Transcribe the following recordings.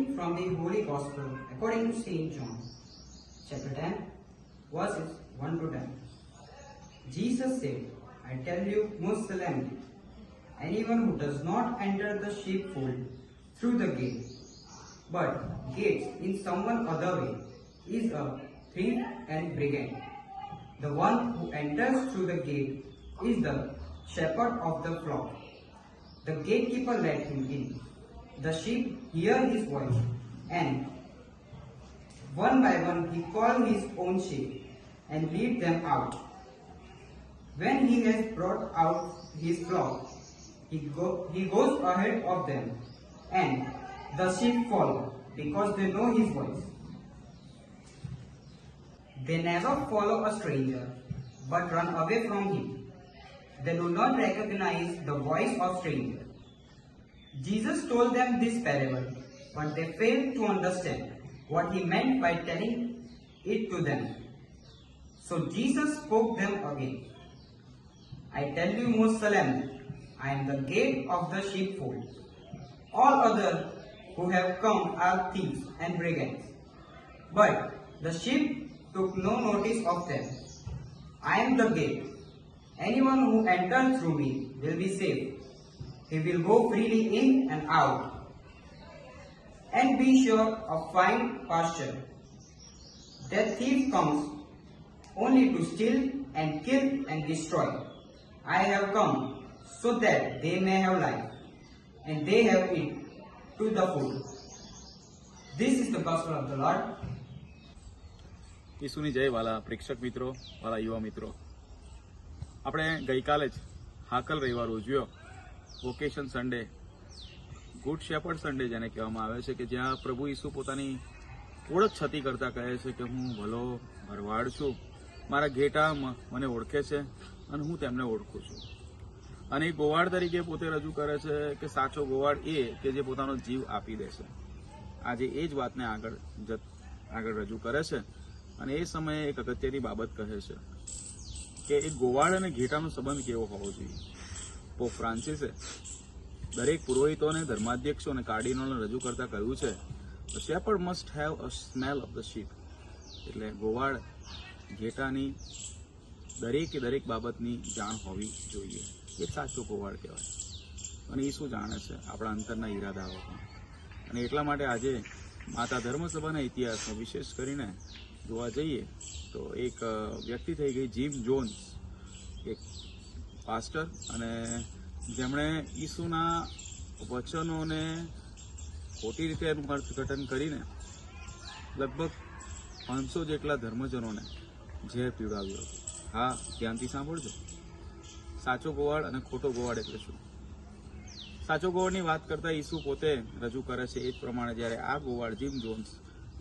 Gospel according to St. John, chapter 10, verses 1 to 10. Jesus said, I tell you most solemnly, anyone who does not enter the sheepfold through the gate, but gates in someone other way, is a thief and brigand. The one who enters through the gate is the shepherd of the flock. The gatekeeper let him in. The sheep hear his voice, and one by one he calls his own sheep and lead them out. When he has brought out his flock, he, go, he goes ahead of them, and the sheep follow because they know his voice. They never follow a stranger, but run away from him. They do not recognize the voice of stranger. Jesus told them this parable, but they failed to understand what he meant by telling it to them. So Jesus spoke them again. I tell you most solemnly, I am the gate of the sheepfold. All others who have come are thieves and brigands. But the sheep took no notice of them. I am the gate. Anyone who enters through me will be saved. He will go freely in and out and be sure of fine pasture. That thief comes only to steal and kill and destroy. I have come so that they may have life and they have it to the full. This is the gospel of the Lord. ઈસુની જય વાલા પ્રેક્ષક મિત્રો વાલા યુવા મિત્રો આપણે ગઈકાલે જ હાકલ રવિવાર ઉજવ્યો vocation Sunday good shepherd Sunday જેને કહેવામાં આવે છે કે જ્યાં પ્રભુ ઈસુ પોતાની ઓળખ છતી કરતા કહે છે કે હું ભલો ભરવાડ છું. મારા ઘેટા મને ઓળખે છે અને હું તેમને ઓળખું છું. અને એ ગોવાળ તરીકે પોતે રજૂ કરે છે કે સાચો ગોવાળ એ કે જે પોતાનો જીવ આપી દે છે. આજે એ જ વાતને આગળ આગળ રજૂ કરે છે અને એ સમયે એક અગત્યની બાબત કહે છે કે એ ગોવાળ અને ઘેટાનો સંબંધ કેવો હોવો જોઈએ? પોપ ફ્રાન્સિસે દરેક પુરોહિતોને ધર્માધ્યક્ષો અને કાર્ડિનલને રજૂ કરતા કહ્યું છે shepherd must have a smell of the sheep એટલે ગોવાળ ઘેટાની દરેકે દરેક બાબતની જાણ હોવી જોઈએ. એ સાચો ગોવાળ કહેવાય. અને એ શું જાણે છે? આપણા અંતરના ઈરાદાઓ. અને એટલા માટે આજે માતા ધર્મસભાના ઇતિહાસમાં વિશેષ કરીને જોવા જઈએ તો એક વ્યક્તિ થઈ ગઈ જીમ જોન્સ. એક પાસ્ટર અને જેમણે ઈસુના વચનોને ખોટી રીતે એનું અર્થઘટન કરીને લગભગ પાંચસો જેટલા ધર્મજનોને ઝેર પીવડાવ્યું હતું. હા, ધ્યાનથી સાંભળજો. સાચો ગોવાળ અને ખોટો ગોવાળ એટલે શું? સાચો ગોવાળની વાત કરતા ઈસુ પોતે રજૂ કરે છે એ જ પ્રમાણે જ્યારે આ ગોવાળ જીમ જોન્સ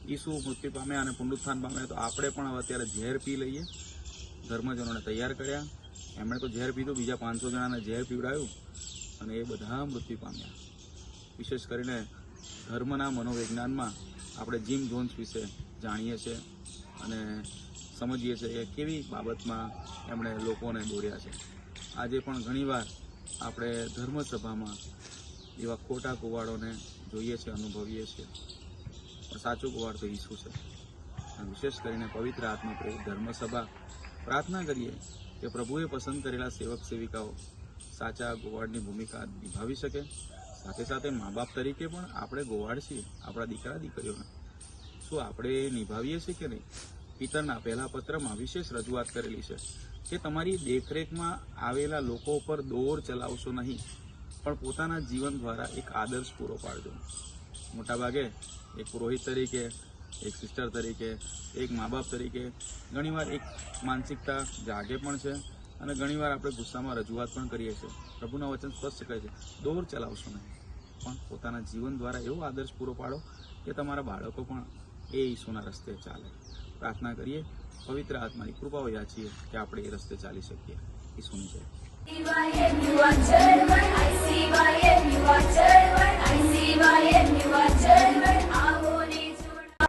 ઈસુ મૃત્યુ પામ્યા અને પુનરુત્થાન પામ્યા, તો આપણે પણ અત્યારે ઝેર પી લઈએ. ધર્મજનોને તૈયાર કર્યા. એમણે તો ઝેર પીધું, બીજા પાંચસો જણાને ઝેર પીવડાયું અને એ બધા મૃત્યુ પામ્યા. વિશેષ કરીને ધર્મના મનોવિજ્ઞાનમાં આપણે જીમ જોન્સ વિશે જાણીએ છીએ અને સમજીએ છીએ કે કેવી બાબતમાં એમણે લોકોને દોર્યા છે. આજે પણ ઘણીવાર આપણે ધર્મસભામાં એવા ખોટા કુવાડોને જોઈએ છીએ, અનુભવીએ છીએ. પણ સાચો કુવાડ તો ઈસુ છે. વિશેષ કરીને પવિત્ર આત્મા પ્રેરિત ધર્મસભા પ્રાર્થના કરીએ કે પ્રભુએ પસંદ કરેલા સેવક સેવિકાઓ સાચા ગોવાળની ભૂમિકા નિભાવી શકે. સાથે સાથે મા બાપ તરીકે પણ આપણે ગોવાળ છીએ, આપણા દીકરા દીકરીઓને. શું આપણે નિભાવીએ છીએ કે નહીં? પિતરના પહેલા પત્રમાં વિશેષ રજૂઆત કરેલી છે કે તમારી દેખરેખમાં આવેલા લોકો પર દોર ચલાવશો નહીં, પણ પોતાના જીવન દ્વારા એક આદર્શ પૂરો પાડજો. મોટાભાગે એક પુરોહિત તરીકે એક સિસ્ટર તરીકે એક મા બાપ તરીકે. ઘણીવાર એક માનસિકતા જાગે પણ છે અને ઘણીવાર આપણે ગુસ્સામાં રજૂઆત પણ કરીએ છીએ. પ્રભુના વચન સ્પષ્ટ કહે છે દોર ચલાવશો નહીં. પણ પોતાના જીવન દ્વારા એવો આદર્શ પૂરો પાડો કે તમારા બાળકો પણ એ ઈસુના રસ્તે ચાલે. પ્રાર્થના કરીએ પવિત્ર આત્માની કૃપાઓ યાચીએ કે આપણે એ રસ્તે ચાલી શકીએ. ઈસુની જય. I see why you are German, I see why you are German.